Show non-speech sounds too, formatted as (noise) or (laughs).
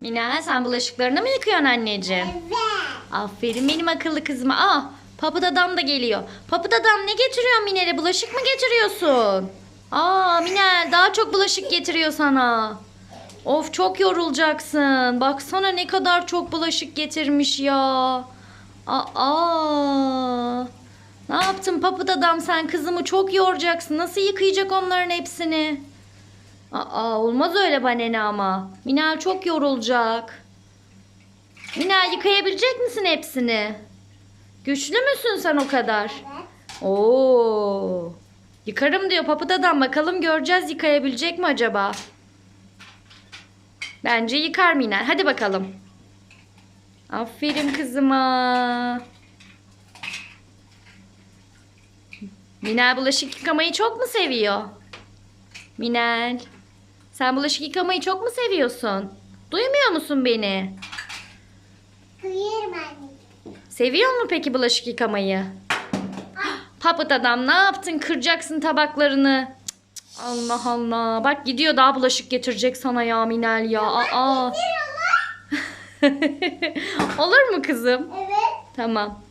Mina sen bulaşıklarını mı yıkıyorsun anneciğim? Evet. Aferin benim akıllı kızıma. Aa Papıt adam da geliyor. Papıt adam ne getiriyorsun Mine'le? Bulaşık mı getiriyorsun? Aa Mine daha çok bulaşık getiriyor sana. Of çok yorulacaksın. Baksana ne kadar çok bulaşık getirmiş ya. Aa. Ne yaptın papıt adam sen kızımı çok yoracaksın. Nasıl yıkayacak onların hepsini? Aa olmaz öyle banene ama. Minel çok yorulacak. Minel yıkayabilecek misin hepsini? Güçlü müsün sen o kadar? Evet. Oo. Yıkarım diyor papıt adam. Bakalım göreceğiz yıkayabilecek mi acaba? Bence yıkar Minel. Hadi bakalım. Aferin kızıma. Minel bulaşık yıkamayı çok mu seviyor? Minel. Sen bulaşık yıkamayı çok mu seviyorsun? Duymuyor musun beni? Kıyırım anneciğim. Seviyor mu peki bulaşık yıkamayı? Papıt adam ne yaptın? Kıracaksın tabaklarını. Cık, cık, Allah Allah. Bak gidiyor daha bulaşık getirecek sana ya Minel ya. Aa. (laughs) Olur mu kızım? Evet. Tamam.